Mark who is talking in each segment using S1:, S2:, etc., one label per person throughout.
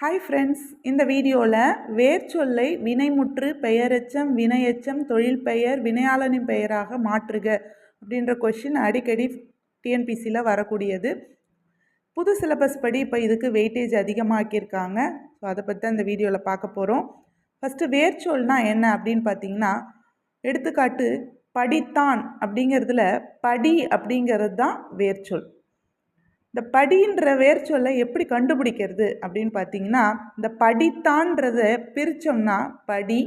S1: Hi friends இந்த வீடியோவில் வேர்ச்சொல்லை வினைமுற்று பெயரெச்சம் வினையெச்சம் தொழில் பெயர் வினையாளனின் பெயராக மாற்றுக அப்படின்ற கொஷின் அடிக்கடி டிஎன்பிசியில் வரக்கூடியது. புது சிலபஸ் படி இப்போ இதுக்கு வெயிட்டேஜ் அதிகமாக்கியிருக்காங்க. ஸோ அதை பற்றி அந்த வீடியோவில் பார்க்க போகிறோம் ஃபஸ்ட்டு வேர்ச்சொல்னால் என்ன அப்படின்னு பார்த்தீங்கன்னா எடுத்துக்காட்டு படித்தான் அப்படிங்கிறதுல படி அப்படிங்கிறது தான் வேர்ச்சொல் இந்த படின்ற வேர்ச்சொல்லை எப்படி கண்டுபிடிக்கிறது அப்படின்னு பார்த்தீங்கன்னா இந்த படித்தான்றத பிரித்தோம்னா படி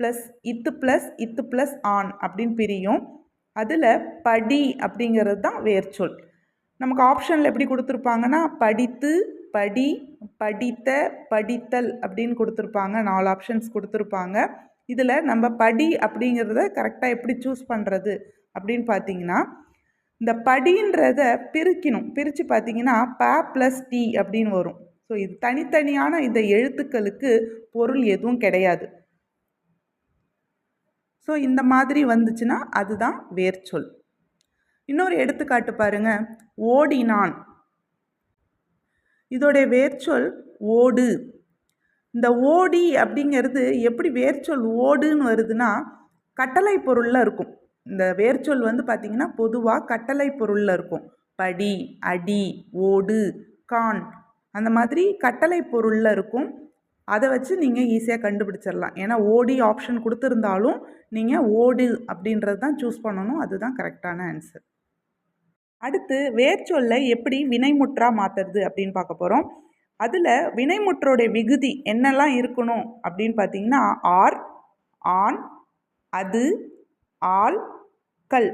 S1: ப்ளஸ் இத்து ப்ளஸ் இத்து ப்ளஸ் ஆன் அப்படின்னு பிரியும். அதில் படி அப்படிங்கிறது தான் வேர்ச்சொல் நமக்கு ஆப்ஷனில் எப்படி கொடுத்துருப்பாங்கன்னா படித்து படி படித்த படித்தல் அப்படின்னு கொடுத்துருப்பாங்க. நாலு ஆப்ஷன்ஸ் கொடுத்துருப்பாங்க. இதில் நம்ம படி அப்படிங்கிறத கரெக்டாக எப்படி சூஸ் பண்ணுறது அப்படின்னு பார்த்தீங்கன்னா இந்த படின்றத பிரிக்கணும். பிரித்து பார்த்தீங்கன்னா ப ப்ளஸ் டி அப்படின்னு வரும். ஸோ இது தனித்தனியான இந்த எழுத்துக்களுக்கு பொருள் எதுவும் கிடையாது. ஸோ இந்த மாதிரி வந்துச்சுன்னா அதுதான் வேர்ச்சொல். இன்னொரு எடுத்துக்காட்டு பாருங்க. ஓடினான். இதோடைய வேர்ச்சொல் ஓடு. இந்த ஓடி அப்படிங்கிறது எப்படி வேர்ச்சொல் ஓடுன்னு வருதுன்னா கட்டளை பொருளில் இருக்கும். இந்த வேர்ச்சொல் வந்து பார்த்திங்கன்னா பொதுவாக கட்டளை பொருளில் இருக்கும். படி அடி ஓடு கான் அந்த மாதிரி கட்டளை பொருளில் இருக்கும். அதை வச்சு நீங்கள் ஈஸியாக கண்டுபிடிச்சிடலாம் ஏன்னா ஓடி ஆப்ஷன் கொடுத்துருந்தாலும் நீங்கள் ஓடு அப்படின்றது தான் சூஸ் பண்ணணும். அதுதான் கரெக்டான ஆன்சர் அடுத்து வேர்ச்சொல்லை எப்படி வினைமுற்றா மாற்றுறது அப்படின்னு பார்க்க போகிறோம் அதில் வினைமுற்றோடைய விகுதி என்னெல்லாம் இருக்கணும் அப்படின்னு பார்த்தீங்கன்னா ஆர் ஆன் அது ஆள் கல்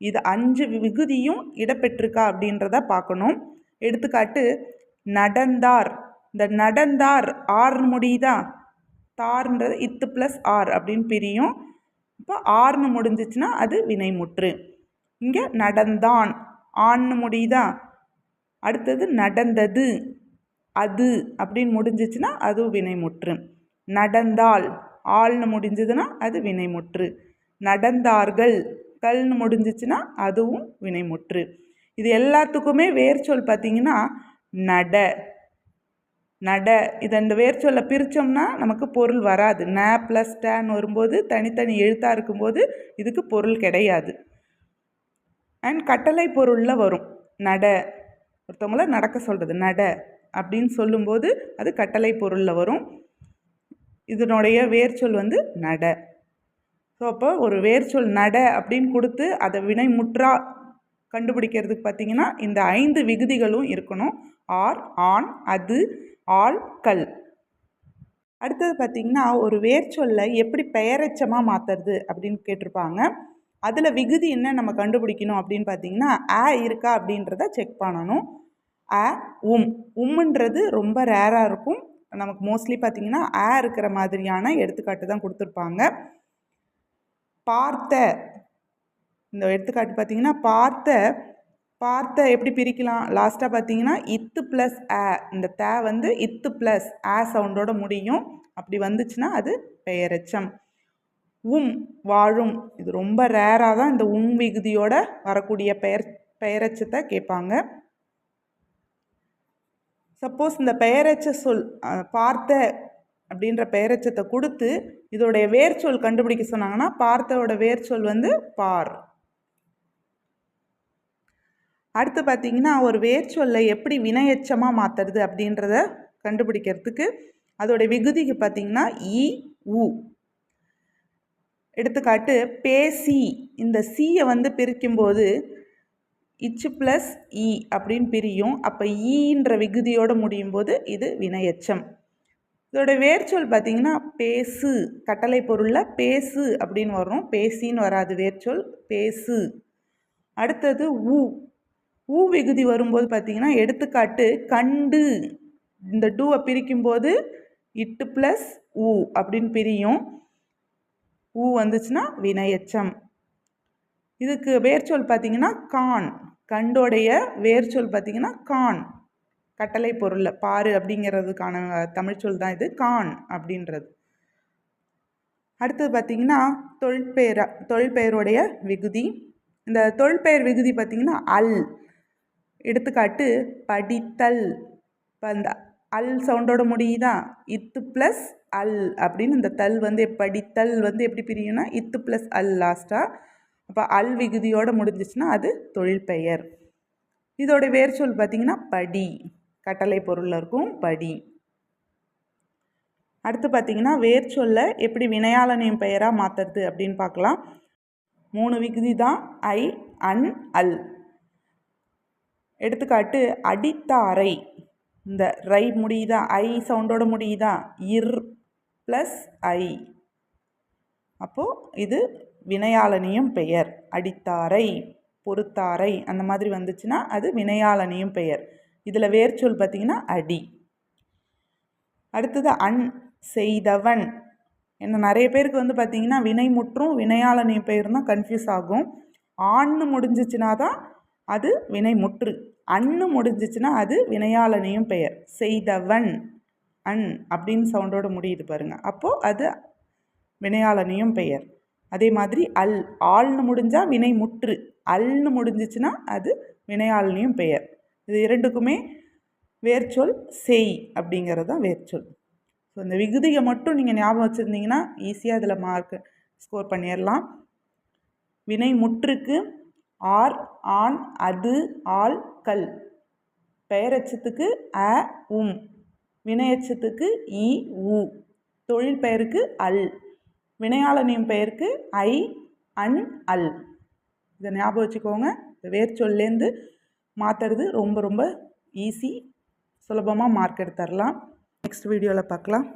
S1: இது அஞ்சு விகுதியும் இடம்பெற்றிருக்கா அப்படின்றத பார்க்கணும். எடுத்துக்காட்டு நடந்தார். இந்த நடந்தார் ஆர் முடியுதா? தார்ன்றது இத்து ப்ளஸ் ஆர் அப்படின்னு பிரியும். இப்போ ஆர்னு முடிஞ்சிச்சுன்னா அது வினைமுற்று. இங்கே நடந்தான். ஆன்னு முடியுதா? அடுத்தது நடந்தது. அது அப்படின்னு முடிஞ்சிச்சுன்னா அது வினைமுற்று. நடந்தால் ஆள்னு முடிஞ்சதுன்னா அது வினைமுற்று. நடந்தார்கள். கல்னு முடிஞ்சிச்சுன்னா அதுவும் வினைமுற்று. இது எல்லாத்துக்குமே வேர்ச்சொல் பார்த்திங்கன்னா நட. நட. இது அந்த வேர்ச்சொல்லை பிரித்தோம்னா நமக்கு பொருள் வராது. ந ப்ளஸ் டேன் வரும்போது தனித்தனி எழுத்தாக இருக்கும்போது இதுக்கு பொருள் கிடையாது. அண்ட் கட்டளை பொருளில் வரும். நட. ஒருத்தவங்கள நடக்க சொல்கிறது நட அப்படின்னு சொல்லும்போது அது கட்டளை பொருளில் வரும். இதனுடைய வேர்ச்சொல் வந்து நட. ஸோ அப்போ ஒரு வேர்ச்சொல் நட அப்படின்னு கொடுத்து அதை வினை முற்றா கண்டுபிடிக்கிறதுக்கு பார்த்திங்கன்னா இந்த ஐந்து விகுதிகளும் இருக்கணும். ஆர் ஆன் அது ஆள் கல். அடுத்தது பார்த்திங்கன்னா ஒரு வேர்ச்சொல்லை எப்படி பெயரச்சமாக மாற்றுறது அப்படின்னு கேட்டிருப்பாங்க. அதில் விகுதி என்ன நம்ம கண்டுபிடிக்கணும் அப்படின்னு பார்த்தீங்கன்னா ஆ இருக்கா அப்படின்றத செக் பண்ணணும். ஆ உம். உம்முன்றது ரொம்ப ரேராக இருக்கும். நமக்கு மோஸ்ட்லி பார்த்திங்கன்னா ஆ இருக்கிற மாதிரியான எடுத்துக்காட்டு தான் கொடுத்துருப்பாங்க. பார்த்த இந்த எடுத்துக்காட்டு பார்த்தீங்கன்னா பார்த்த பார்த்த எப்படி பிரிக்கலாம்? லாஸ்ட்டாக பார்த்தீங்கன்னா இத்து ப்ளஸ் ஆ இந்த தே வந்து இத்து ப்ளஸ் ஆ சவுண்டோட முடியும். அப்படி வந்துச்சுன்னா அது பெயரச்சம். உம் வாழும். இது ரொம்ப ரேராக தான் இந்த உம் விகுதியோட வரக்கூடிய பெயர் பெயரச்சத்தை கேட்பாங்க. சப்போஸ் இந்த பெயரச்ச சொல் பார்த்த அப்படின்ற பெயரச்சத்தை கொடுத்து இதோடைய வேர்ச்சொல் கண்டுபிடிக்க சொன்னாங்கன்னா பார்த்தோட வேர்ச்சொல் வந்து பார். அடுத்து பார்த்தீங்கன்னா ஒரு வேர்ச்சொல்லை எப்படி வினையச்சமாக மாற்றுறது அப்படின்றத கண்டுபிடிக்கிறதுக்கு அதோடைய விகுதிக்கு பார்த்தீங்கன்னா இ உ. எடுத்துக்காட்டு பேசி இந்த சியை வந்து பிரிக்கும்போது இச்சு ப்ளஸ் இ அப்படின்னு பிரியும். அப்போ ஈன்ற விகுதியோடு முடியும் போது இது வினையச்சம். இதோட வேர்ச்சொல் பார்த்திங்கன்னா பேசு கட்டளை பொருளில் பேசு அப்படின்னு வரும். பேசின்னு வராது வேர்ச்சொல். பேசு. அடுத்தது ஊ. ஊ விகுதி வரும்போது பார்த்திங்கன்னா எடுத்துக்காட்டு கண்டு. இந்த டூவை பிரிக்கும்போது இட்டு ப்ளஸ் ஊ அப்படின்னு பிரியும். ஊ வந்துச்சுன்னா வினையச்சம். இதுக்கு வேர்ச்சொல் பார்த்திங்கன்னா கான். கண்டோடைய வேர்ச்சொல் பார்த்திங்கன்னா கான். கட்டளை பொருளில் பாரு அப்படிங்கிறதுக்கான தமிழ்ச்சொல் தான் இது கான் அப்படின்றது. அடுத்தது பார்த்திங்கன்னா தொழிற்பெயரா தொழிற்பெயருடைய விகுதி. இந்த தொழிற்பெயர் விகுதி பார்த்திங்கன்னா அல். எடுத்துக்காட்டு படித்தல். இப்போ அந்த அல் சவுண்டோட முடியுதா? இத்து ப்ளஸ் அல் அப்படின்னு இந்த தல் வந்து படித்தல் வந்து எப்படி பிரியும்னா இத்து ப்ளஸ் அல் லாஸ்ட்டாக அப்போ அல் விகுதியோடு முடிஞ்சிச்சுன்னா அது தொழிற்பெயர் இதோடய இதோட வேர் பார்த்திங்கன்னா படி. கட்டளை பொருளில் இருக்கும் படி. அடுத்து பார்த்திங்கன்னா வேர் சொல்ல எப்படி வினையாளனையும் பெயராக மாற்றுறது அப்படின்னு பார்க்கலாம் மூணு விகுதி தான் ஐ அன் அல். எடுத்துக்காட்டு அடித்தாரை. இந்த ரை முடியுதா? ஐ சவுண்டோட முடியுதா? இர் ப்ளஸ் ஐ. அப்போது இது வினையாளனியும் பெயர். அடித்தாரை பொறுத்தாரை அந்த மாதிரி வந்துச்சுன்னா அது வினையாளனியும் பெயர். இதில் வேர்ச்சொல் பார்த்திங்கன்னா அடி. அடுத்தது அன் செய்தவன். என்ன நிறைய பேருக்கு வந்து பார்த்திங்கன்னா வினை முற்றும் வினையாளனின் பெயர் தான் கன்ஃபியூஸ் ஆகும். ஆண்னு முடிஞ்சிச்சுனா தான் அது வினை முற்று அன்னு முடிஞ்சிச்சுன்னா அது வினையாளனையும் பெயர். செய்தவன். அன் அப்படின்னு சவுண்டோடு முடியுது பாருங்கள் அப்போது அது வினையாளனையும் பெயர். அதே மாதிரி அல். ஆள்னு முடிஞ்சால் வினை முற்று அல்னு முடிஞ்சிச்சுன்னா அது வினையாளனையும் பெயர். இது இரண்டுக்குமே வேர்ச்சொல் செய் அப்படிங்கிறது தான் வேர்ச்சொல். ஸோ இந்த விகுதியை மட்டும் நீங்கள் ஞாபகம் வச்சுருந்தீங்கன்னா ஈஸியாக இதில் மார்க் ஸ்கோர் பண்ணிடலாம் வினை முற்றுக்கு ஆர் ஆண் அது ஆள் கல். பெயரச்சத்துக்கு அ உம். வினையச்சத்துக்கு இ உ. தொழில் பெயருக்கு அல். வினையாளனின் பெயருக்கு ஐ அன் அல். இதை ஞாபகம் வச்சுக்கோங்க. இந்த வேர்ச்சொல்லேருந்து மாற்றுறது ரொம்ப ரொம்ப ஈஸி சுலபமாக மார்க் எடுத்துடலாம் நெக்ஸ்ட் வீடியோவில் பார்க்கலாம்.